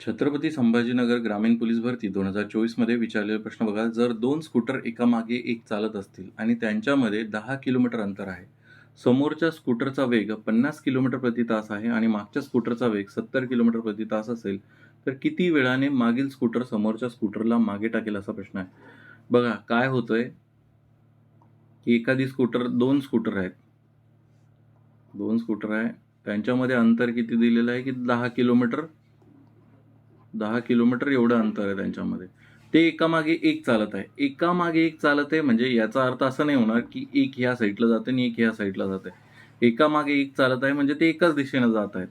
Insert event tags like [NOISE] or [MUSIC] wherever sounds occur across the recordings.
छत्रपती संभाजीनगर ग्रामीण पोलीस भरती दोन हजार चोवीसमध्ये विचारलेला प्रश्न बघा जर दोन स्कूटर एकामागे एक चालत असतील आणि त्यांच्यामध्ये दहा किलोमीटर अंतर आहे समोरच्या स्कूटरचा वेग पन्नास किलोमीटर प्रति तास आहे आणि मागच्या स्कूटरचा वेग सत्तर किलोमीटर प्रति तास असेल तर किती वेळाने मागील स्कूटर समोरच्या स्कूटरला मागे टाकेल असा प्रश्न आहे. बघा काय होतंय? की एखादी स्कूटर दोन स्कूटर आहेत. दोन स्कूटर आहे. त्यांच्यामध्ये अंतर किती दिलेलं आहे की दहा किलोमीटर? दहा किलोमीटर एवढं अंतर आहे त्यांच्यामध्ये. ते एकामागे एक चालत आहे. एकामागे एक चालत आहे म्हणजे याचा अर्थ असा नाही होणार की एक ह्या साईडला जाते आणि एक ह्या साईडला जाते. एकामागे एक चालत आहे म्हणजे ते एकाच दिशेनं जात आहेत.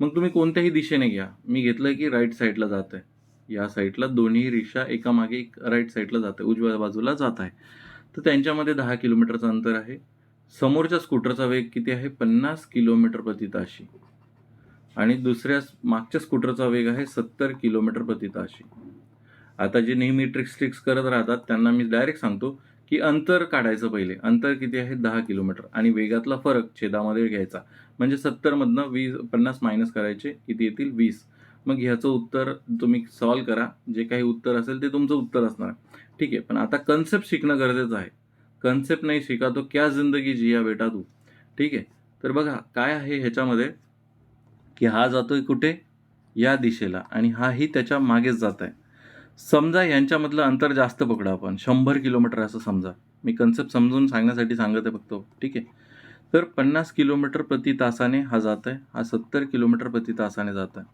मग तुम्ही कोणत्याही दिशेने घ्या. मी घेतलं की राईट साईडला जात आहे. या साईडला दोन्ही रिक्षा एकामागे एक राईट साईडला जात आहे. उजव्या बाजूला जात आहे. तर त्यांच्यामध्ये दहा किलोमीटरचं अंतर आहे. समोरच्या स्कूटरचा वेग किती आहे? पन्नास किलोमीटर प्रति ताशी. आणि दुसऱ्या मागच्या स्कूटरचा वेग आहे सत्तर किलोमीटर प्रति ताशी आता जे नेहमी ट्रिक्स ट्रिक्स करत राहतात त्यांना मी डायरेक्ट सांगतो की अंतर काढायचं पहिले. अंतर किती आहे? दहा किलोमीटर. आणि वेगातला फरक छेदामध्ये घ्यायचा. म्हणजे सत्तरमधनं वीस पन्नास मायनस करायचे किती येतील? वीस. मग ह्याचं उत्तर तुम्ही सॉल्व करा. जे काही उत्तर असेल ते तुमचं उत्तर असणार. ठीक आहे. पण आता कन्सेप्ट शिकणं गरजेचं आहे. कन्सेप्ट नाही शिका तो क्या जिंदगी जिया बेटा तू. ठीक आहे. तर बघा काय आहे ह्याच्यामध्ये? की हा जातोय कुठे? या दिशेला. आणि हाही त्याच्या मागेच जात आहे समजा यांच्यामधलं अंतर जास्त पकडा आपण. शंभर किलोमीटर असं समजा. मी कन्सेप्ट समजून सांगण्यासाठी सांगत आहे फक्त. ठीक आहे? तर पन्नास किलोमीटर प्रति तासाने हा जात आहे हा सत्तर किलोमीटर प्रति तासाने जात आहे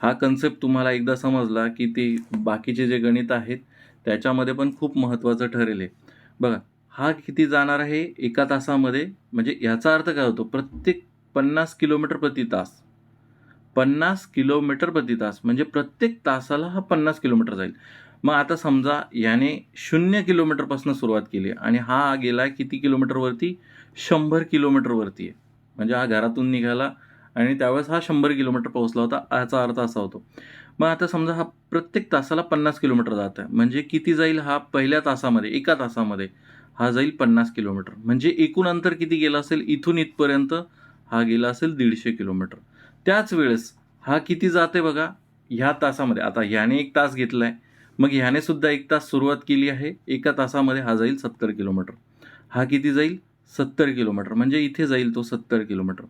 हा कन्सेप्ट तुम्हाला एकदा समजला की ते बाकीचे जे गणित आहेत त्याच्यामध्ये पण खूप महत्त्वाचं ठरेल आहे बघा हा किती जाणार आहे एका तासामध्ये? म्हणजे याचा अर्थ काय होतो? प्रत्येक पन्नास किलोमीटर प्रति तास पन्नास किलोमीटर प्रति तास म्हणजे प्रत्येक तासाला हा पन्नास किलोमीटर जाईल. मग आता समजा याने शून्य किलोमीटरपासून सुरुवात केली आणि हा गेला किती किलोमीटरवरती शंभर किलोमीटरवरती आहे. म्हणजे हा घरातून निघाला आणि त्यावेळेस हा शंभर किलोमीटर पोहोचला होता याचा अर्थ असा होतो. मग आता समजा हा प्रत्येक तासाला पन्नास किलोमीटर जात आहे. म्हणजे किती जाईल हा पहिल्या तासामध्ये एका तासामध्ये? हा जाईल पन्नास किलोमीटर. म्हणजे एकूण अंतर किती गेलं असेल? इथून इथपर्यंत हा गेला असेल दीडशे किलोमीटर. त्याच वेळेस हा किती जाते बघा? ह्या तासामध्ये. आता ह्याने एक तास घेतला आहे मग ह्याने सुद्धा एक तास सुरुवात केली आहे. एका तासामध्ये हा जाईल सत्तर किलोमीटर. हा किती जाईल? सत्तर किलोमीटर. म्हणजे इथे जाईल तो सत्तर किलोमीटर.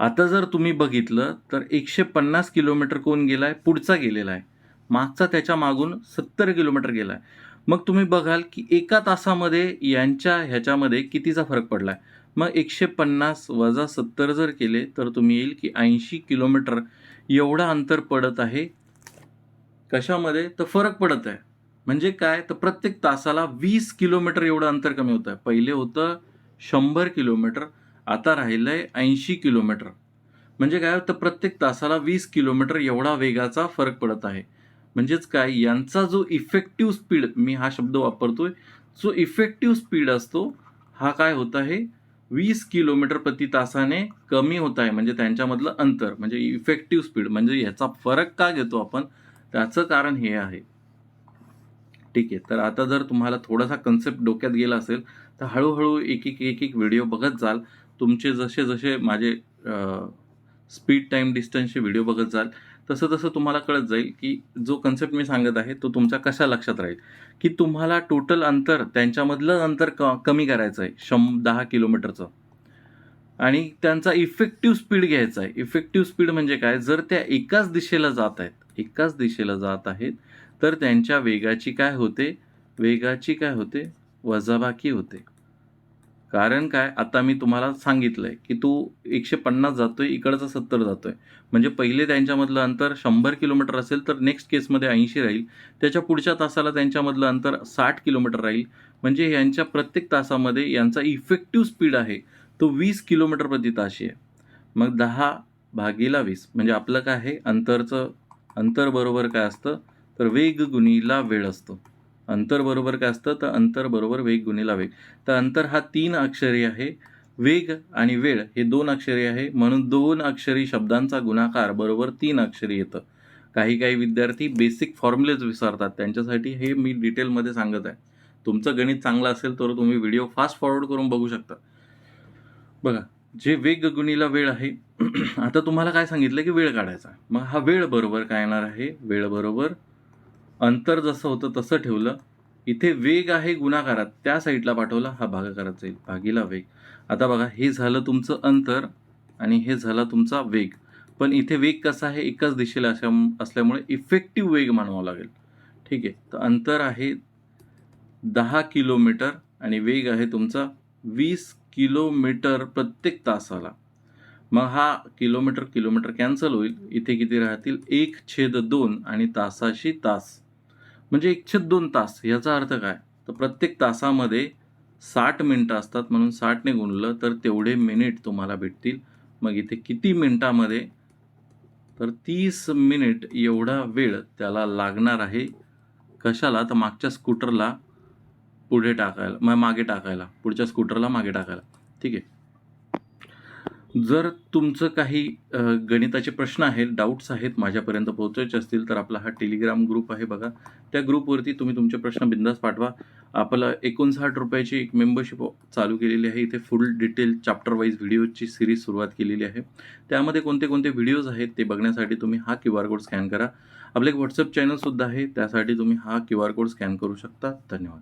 आता जर तुम्ही बघितलं तर एकशे पन्नास किलोमीटर कोण गेला आहे पुढचा गेलेला आहे. मागचा त्याच्या मागून सत्तर किलोमीटर गेला आहे मग तुम्ही बघाल की एका तासामध्ये यांच्या ह्याच्यामध्ये कितीचा फरक पडला आहे मग एकशे पन्नास वजा सत्तर जर केले तर तुम्ही येईल की ऐंशी किलोमीटर एवढा अंतर पडत आहे. कशामध्ये? तर फरक पडत आहे. म्हणजे काय? तर प्रत्येक तासाला वीस किलोमीटर एवढं अंतर कमी होतं आहे. पहिले होतं शंभर किलोमीटर आता राहिलं आहे ऐंशी किलोमीटर. म्हणजे काय? तर प्रत्येक तासाला वीस किलोमीटर एवढा वेगाचा फरक पडत आहे. म्हणजेच काय? यांचा जो इफेक्टिव्ह स्पीड मी हा शब्द वापरतोय जो इफेक्टिव्ह स्पीड असतो हा काय होत आहे? वीस किलोमीटर प्रति तासाने कमी होत आहे म्हणजे त्यांच्यामधलं अंतर म्हणजे इफेक्टिव्ह स्पीड म्हणजे ह्याचा फरक का घेतो आपण? त्याचं कारण हे आहे. ठीक आहे तर आता जर तुम्हाला थोडासा कन्सेप्ट डोक्यात गेला असेल तर हळूहळू एक एक एक एक व्हिडिओ बघत जाल. तुमचे जसे जसे माझे स्पीड टाईम डिस्टन्सचे व्हिडिओ बघत जाल. तसं तसं तुम्हाला कळत जाईल की जो कन्सेप्ट मी सांगत आहे तो तुमच्या कशा लक्षात राहील? की तुम्हाला टोटल अंतर त्यांच्यामधलं अंतर क कमी करायचं आहे शं दहा किलोमीटरचं. आणि त्यांचा इफेक्टिव्ह स्पीड घ्यायचा आहे. इफेक्टिव्ह स्पीड म्हणजे काय? जर त्या एकाच दिशेला जात आहेत एकाच दिशेला जात आहेत तर त्यांच्या वेगाची काय होते? वेगाची काय होते? वजाबाकी होते. कारण काय? आता मी तुम्हाला सांगितलंय की तू एकशे पन्नास जातोय इकडचा सत्तर जातोय. म्हणजे पहिले त्यांच्यामधलं अंतर शंभर किलोमीटर असेल तर नेक्स्ट केसमध्ये ऐंशी राहील. त्याच्या पुढच्या तासाला त्यांच्यामधलं अंतर साठ किलोमीटर राहील. म्हणजे यांच्या प्रत्येक तासामध्ये यांचा इफेक्टिव्ह स्पीड आहे. तो वीस किलोमीटर प्रति ताशी आहे. मग दहा भागीला वीस. म्हणजे आपलं काय आहे? अंतरचं अंतर बरोबर काय असतं? तर वेग गुणीला वेळ असतो. अंतर बरोबर काय असतं? तर अंतर बरोबर वेग गुणिला वेग. तर अंतर हा तीन अक्षरी आहे. वेग आणि वेळ हे दोन अक्षरी आहे. म्हणून दोन अक्षरी शब्दांचा गुणाकार बरोबर तीन अक्षरी येतं. काही काही विद्यार्थी बेसिक फॉर्म्युलेज विसरतात. त्यांच्यासाठी हे मी डिटेलमध्ये सांगत आहे. तुमचं गणित चांगलं असेल तर तुम्ही व्हिडिओ फास्ट फॉरवर्ड करून बघू शकता. बघा जे वेग गुणीला वेळ आहे [CLEARS THROAT] आता तुम्हाला काय सांगितलं की वेळ काढायचा मग हा वेळ बरोबर काय येणार आहे? वेळ बरोबर अंतर जसं होतं तसं ठेवलं. इथे वेग आहे गुणाकारात. त्या साईडला पाठवला हा भागाकारात जाईल भागीला वेग. आता बघा हे झालं तुमचं अंतर आणि हे झाला तुमचा वेग. पण इथे वेग कसा आहे? एकाच दिशेला अशा असल्यामुळे इफेक्टिव्ह वेग मानवावा लागेल. ठीक आहे? तर अंतर आहे दहा किलोमीटर आणि वेग आहे तुमचा वीस किलोमीटर प्रत्येक तासाला. मग हा किलोमीटर किलोमीटर कॅन्सल होईल. इथे किती राहतील? एक छेद दोन आणि तासाशी तास. म्हणजे एकशे दोन तास याचा अर्थ काय? तर प्रत्येक तासामध्ये साठ मिनटं असतात म्हणून साठने गुणलं तर तेवढे मिनिट तुम्हाला भेटतील. मग इथे किती मिनटामध्ये? तर तीस मिनिट एवढा वेळ त्याला लागणार आहे. कशाला? तर मागच्या स्कूटरला पुढे टाकायला मग मागे टाकायला पुढच्या स्कूटरला मागे टाकायला. ठीक आहे? जर तुमचं काही गणिताचे प्रश्न आहेत डाऊट्स आहेत माझ्यापर्यंत पोहोचायचे असतील तर आपला हा टेलिग्राम ग्रुप आहे बघा. त्या ग्रुपवरती तुम्ही तुमचे प्रश्न बिंदास पाठवा. आपला एकोणसाठ रुपयाची एक मेंबरशिप चालू केलेली आहे. इथे फुल डिटेल चॅप्टर वाईज व्हिडिओची सिरीज सुरुवात केलेली आहे. त्यामध्ये कोणते कोणते व्हिडिओज आहेत ते बघण्यासाठी तुम्ही हा क्यू आर कोड स्कॅन करा. आपलं एक व्हॉट्सअप चॅनलसुद्धा आहे. त्यासाठी तुम्ही हा क्यू आर कोड स्कॅन करू शकता. धन्यवाद.